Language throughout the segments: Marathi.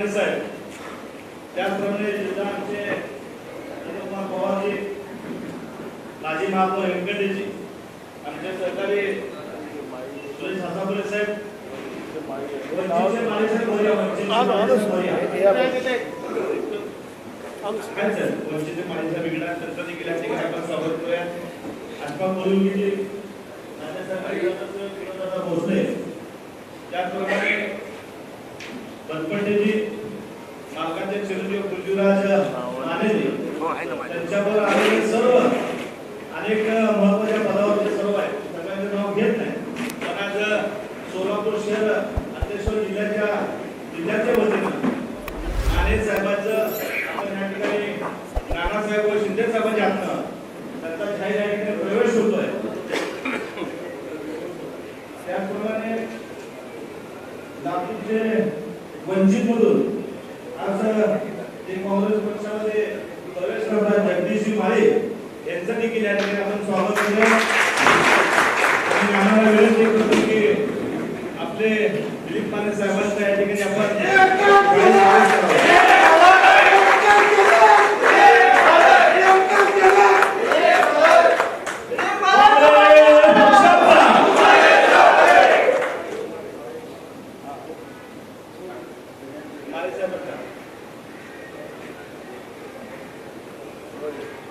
माने साहेब त्याचप्रमाणे जिल्हा आमचे अनिलकुमार पवारजी माजी महापौर व्यंकटेजी आमचे सुरेश हासापुरे साहेब वंचितचे माने साहेब बोलूया, वंचितचे माने साहेब. बोलूया. काय सर? वंचितचे माने साहेब ينادى عليه تجبر عليه आज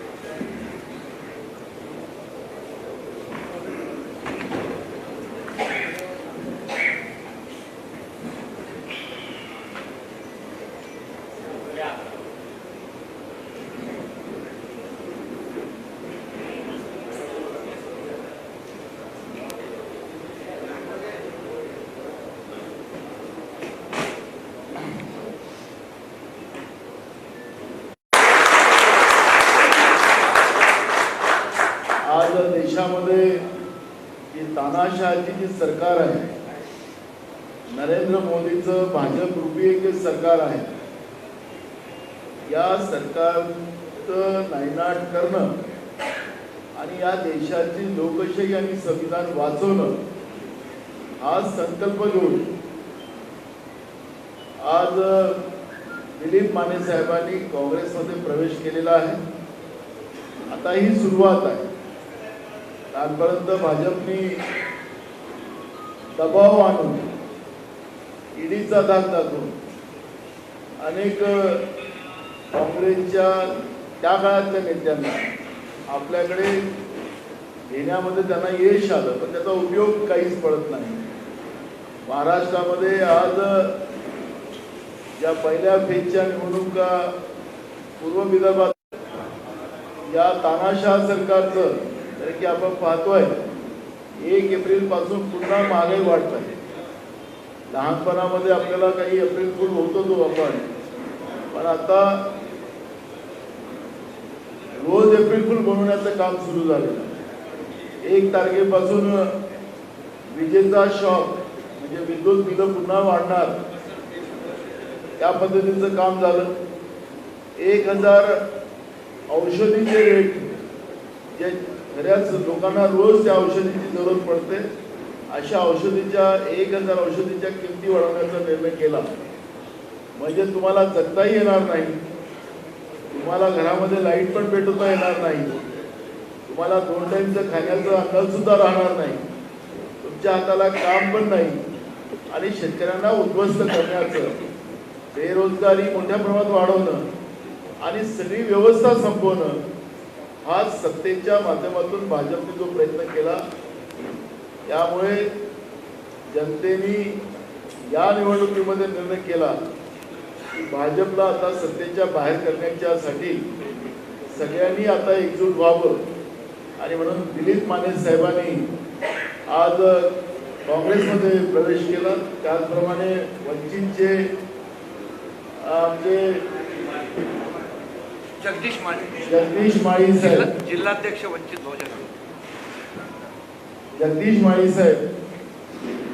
जी जी सरकार आहे नरेंद्र मोदीचं भाजप रूपी एक सरकार आहे या सरकारचं नायनाट करणं आणि या देशाची लोकशाही आणि संविधान वाचवणं हा संकल्प घेऊन आज दिलीप माने साहेबांनी काँग्रेसमध्ये प्रवेश केलेला आहे. आता ही सुरुवात आहे. आजपर्यंत भाजपनी दबाव आणून ईडीचा दाग दाखवून अनेक काँग्रेसच्या त्या काळातल्या नेत्यांना आपल्याकडे घेण्यामध्ये त्यांना यश आलं पण त्याचा उपयोग काहीच पडत नाही. महाराष्ट्रामध्ये आज ज्या पहिल्या फेजच्या निवडणुका पूर्व विदर्भात या तानाशाह सरकारचं कारण की आपण पाहतोय एक एप्रिलपासून पुन्हा महागाई वाढत आहे. लहानपणामध्ये आपल्याला काही एप्रिल फुल होतो तो आपण पण आता रोज एप्रिल फुल बनवण्याचं काम सुरू झालेलं आहे. एक तारखेपासून विजेचा शॉक म्हणजे विद्युत बिलं पुन्हा वाढणार त्या पद्धतीचं काम झालं. एक हजार औषधीचे रेट जे बऱ्याच लोकांना रोज त्या औषधीची जरूरत पडते. अशा औषधीच्या एक हजार औषधीच्या किमती वाढवण्याचा निर्णय केला. म्हणजे तुम्हाला जगताही येणार नाही. तुम्हाला घरामध्ये लाइट पण पेटवता येणार नाही. तुम्हाला दोन टाईमचं खाण्याचं अंदाज राहणार नाही. तुमच्या हाताला काम पण नाही. आणि शेतकऱ्यांना उद्ध्वस्त करण्याचं बेरोजगारी मोठ्या प्रमाणात वाढवणं आणि सगळी व्यवस्था संपवणं हा सत्तेच्या माध्यमातून भाजपने जो प्रयत्न केला त्यामुळे जनतेने या निवडणुकीमध्ये निर्णय केला की भाजपला आता सत्तेच्या बाहेर करण्याच्यासाठी सगळ्यांनी आता एकजूट व्हावं. आणि म्हणून दिलीप माने साहेबांनी आज काँग्रेसमध्ये प्रवेश केला. त्याचप्रमाणे वंचितचे आमचे जगदीश माने जगदीश माळी साहेब. जिल्हा- जिल्हाध्यक्ष वंचित बहुजन. जगदीश माळी साहेब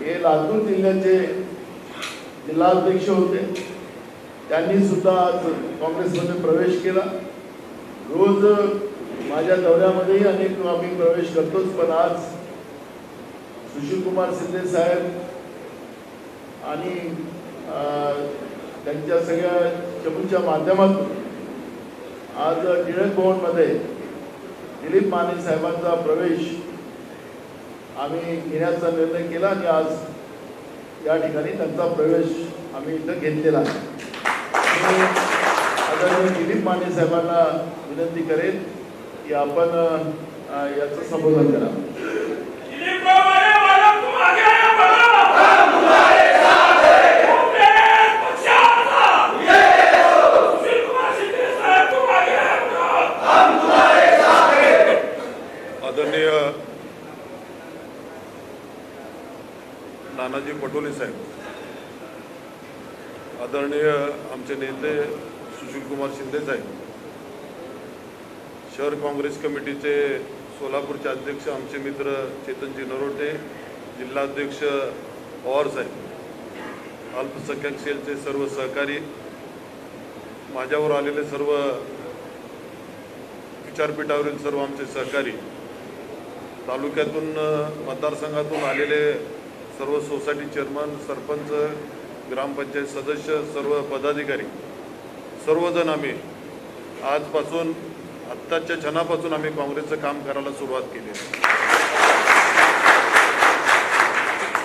हे लातूर जिल्ह्याचे जिल्हाध्यक्ष होते. त्यांनी सुद्धा आज काँग्रेसमध्ये प्रवेश केला. रोज माझ्या दौऱ्यामध्येही अनेक आम्ही प्रवेश करतोच पण आज सुशीलकुमार शिंदे साहेब आणि त्यांच्या सगळ्या चमूच्या माध्यमातून आज टिळक भवनमध्ये दिलीप माने साहेबांचा प्रवेश आम्ही घेण्याचा निर्णय केला आणि आज या ठिकाणी त्यांचा प्रवेश आम्ही इथं घेतलेला आहे. आदरणीय दिलीप माने साहेबांना विनंती करेन की आपण याचं संबोधन करा दिलीप माने वाला तुम आगे आया बढ़ो हम तुम्हारे साथ हैं तुम मेरे पक्षाचा ये सुशील कुमार शिंदे साहब तुम आगे आया बढ़ो आदरणीय नानाजी पटोले साहेब आदरणीय आमचे नेते कुमार शिंदे साहेब. शहर काँग्रेस कमिटीचे सोलापूरचे अध्यक्ष आमचे मित्र चेतनजी नरोटे जिल्हाध्यक्ष पवार साहेब. अल्पसंख्याक सेलचे सर्व सहकारी माझ्यावर आलेले सर्व विचारपीठावरील सर्व आमचे सहकारी तालुक्यातून मतदारसंघातून आलेले सर्व सोसायटी चेअरमन सरपंच ग्रामपंचायत सदस्य सर्व पदाधिकारी सर्वजण आम्ही आजपासून आत्ताच्या क्षणापासून आम्ही काँग्रेसचं काम करायला सुरुवात केली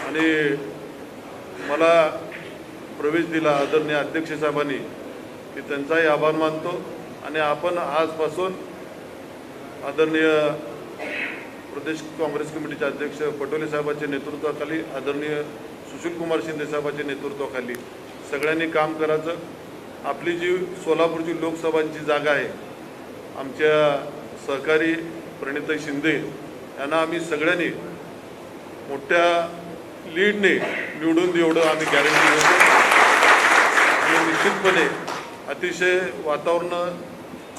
आणि मला प्रवेश दिला आदरणीय अध्यक्ष साहेबांनी की त्यांचाही आभार मानतो. आणि आपण आजपासून आदरणीय प्रदेश काँग्रेस कमिटीचे अध्यक्ष पटोले साहेबांच्या नेतृत्वाखाली आदरणीय सुशीलकुमार शिंदे साहेबांच्या नेतृत्वाखाली सगळ्यांनी काम करायचं. आपली जी सोलापूरची लोकसभांची जागा आहे आमच्या सहकारी प्रणिताई शिंदे यांना आम्ही सगळ्यांनी मोठ्या लीडने निवडून एवढं आम्ही गॅरंटी देतो. आणि निश्चितपणे अतिशय वातावरण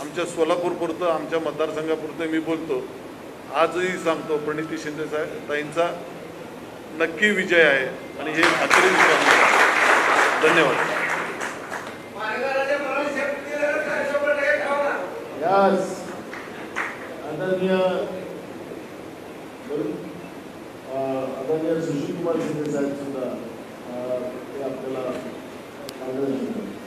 आमच्या सोलापूरपुरतं आमच्या मतदारसंघापुरतं मी बोलतो. आजही सांगतो प्रणिती शिंदे साहेब ताईंचा नक्की विजय आहे. आणि हे खात्री धन्यवाद. यास आदरणीय वरुण, अ, आदरणीय सुशील कुमार शिंदे साहेब सुद्धा अ, ते आपल्याला मार्गदर्शन करतील.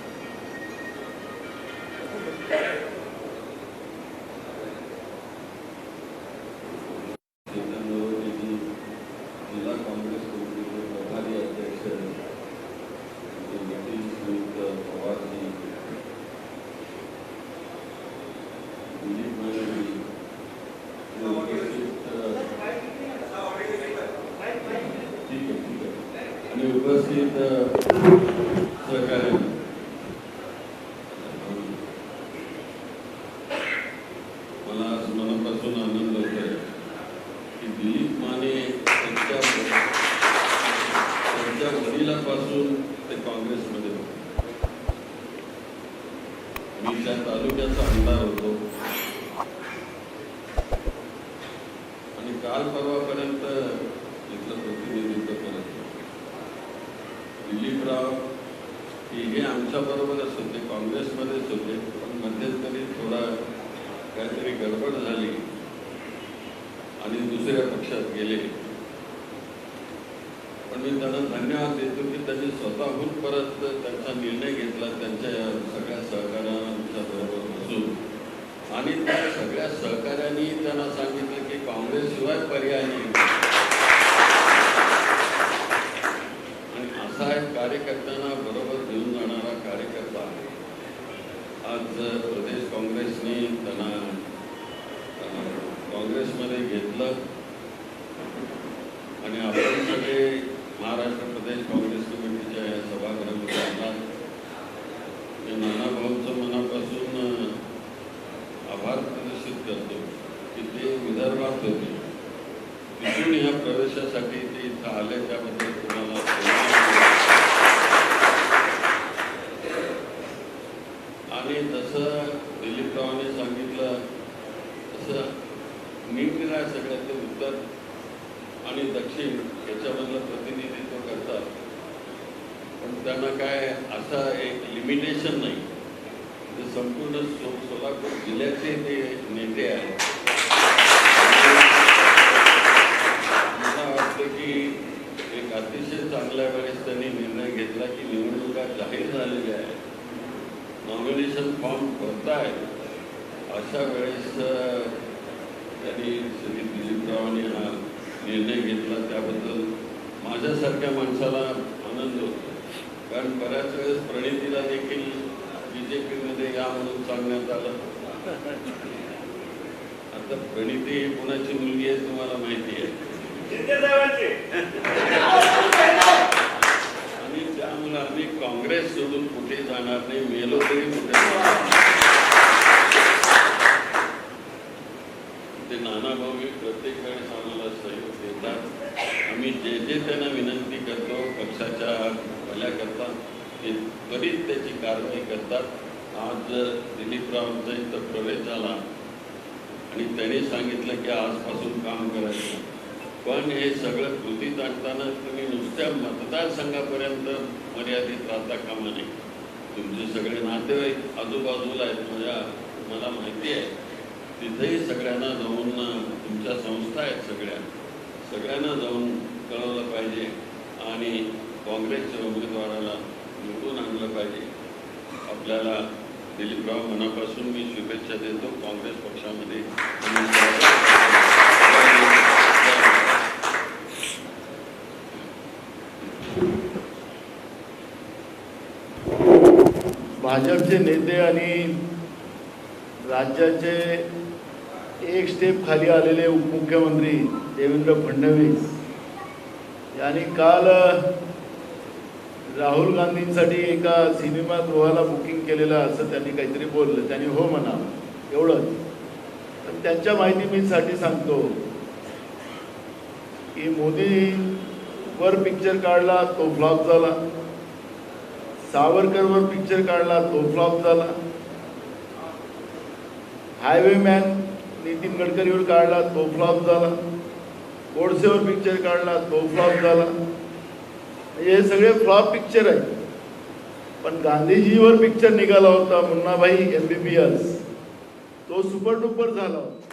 चेतन नरोटेजी जिल्हा काँग्रेस कमिटीचे प्रभारी अध्यक्ष आमचे नितीन श्रीयुक्त पवारजी दिलीप मानेजी आणि उपस्थित अ, ठीक आहे ठीक आहे आणि उपस्थित सहकार्य. मला मनापासून आनंद होतोय की दिलीप माने त्यांच्या त्यांच्या वडिलापासून ते काँग्रेसमध्ये होते. मी त्या तालुक्याचा आमदार होतो. आणि काल परवापर्यंत इथलं प्रतिनिधित्व करत होतो दिलीपराव हे आमच्याबरोबरच होते काँग्रेसमध्येच होते पण मध्यंतरी थोडा काहीतरी गडबड झाली आणि दुसऱ्या पक्षात गेले. पण मी त्यांना धन्यवाद देतो की त्यांनी स्वतःहून परत त्यांचा निर्णय घेतला त्यांच्या या सगळ्या सहकाऱ्यांच्या बरोबर बसून. आणि त्या सगळ्या सहकाऱ्यांनी त्यांना सांगितलं की काँग्रेसशिवाय पर्याय नाही आणि असा एक कार्यकर्त्यांना बरोबर घेऊन जाणारा कार्यकर्ता आहे आज प्रदेश काँग्रेसने त्यांना अ, काँग्रेसमध्ये घेतलं आणि आपण सगळे महाराष्ट्र प्रदेश काँग्रेस कमिटीच्या या सभागृहामध्ये आलात मी नानाभाऊंचं मनापासून आभार प्रदर्शित करतो की ते विदर्भात होते. तिथून ह्या प्रवेशासाठी ते इथं आले त्याबद्दल तुम्हाला धन्यवाद. आणि जसं दिलीपरावांनी सांगितलं तसं निरनिराळ्या सगळ्याचे उत्तर म्हणजे आणि याच्यामधलं प्रतिनिधित्व करतात. पण त्यांना काय असा एक लिमिटेशन नाही. ते संपूर्ण सो सोलापूर जिल्ह्याचे ते नेते आहेत. मला वाटतं की एक अतिशय चांगल्या वेळेस त्यांनी निर्णय घेतला की निवडणुका जाहीर झालेल्या आहेत नॉमिनेशन फॉर्म भरताय. अशा वेळेस त्यांनी श्री दिलीपरावांनी हा निर्णय घेतला त्याबद्दल माझ्यासारख्या माणसाला आनंद होतो. कारण बऱ्याच वेळेस प्रणितीला देखील बी जे पीमध्ये या म्हणून सांगण्यात आलं. आता प्रणिती ही कुणाची मुलगी आहे तुम्हाला माहिती आहे शिंदे साहेबांचे आणि त्यामुळे आम्ही काँग्रेस सोडून कुठे जाणार नाही मेलो तरी कुठे जाणार नाही. ते नाना भाऊ हे प्रत्येक वेळेस आम्हाला सहयोग देतात आम्ही जे जे त्यांना विनंती करतो पक्षाच्या भल्याकरता ते त्वरित त्याची कारवाई करतात. आज दिलीपरावांचा इथं प्रवेश झाला. आणि त्यांनी सांगितलं की आजपासून काम करायचं. पण हे सगळं कृतीत आणताना तुम्ही नुसत्या मतदारसंघापर्यंत मर्यादित राहता कामा नये. तुमचे सगळे नातेवाईक आजूबाजूला आहेत. माझ्या मला माहिती आहे. तिथेही सगळ्यांना जाऊन तुमच्या संस्था आहेत सगळ्या. सगळ्यांना जाऊन कळवलं पाहिजे. आणि काँग्रेसच्या उमेदवाराला निवडून आणलं पाहिजे. आपल्याला दिलीपराव मनापासून मी शुभेच्छा देतो. काँग्रेस पक्षामध्ये भाजपचे नेते आणि राज्याचे एक स्टेप खाली आलेले उपमुख्यमंत्री देवेंद्र फडणवीस यांनी काल राहुल गांधींसाठी एका सिनेमागृहाला बुकिंग केलेलं असं त्यांनी काहीतरी बोललं. त्यांनी हो म्हणा एवढंच तर त्यांच्या माहिती मी साठी सांगतो की मोदी वर पिक्चर काढला तो फ्लॉप झाला. सावरकरवर पिक्चर काढला तो फ्लॉप झाला. हायवे मॅन नितीन गडकरीवर काढला तो फ्लॉप झाला. गोडसेवर पिक्चर काढला तो फ्लॉप झाला. म्हणजे हे सगळे फ्लॉप पिक्चर आहेत. पण गांधीजीवर पिक्चर निघाला होता Munnabhai M B B S तो सुपर डुपर झाला होता.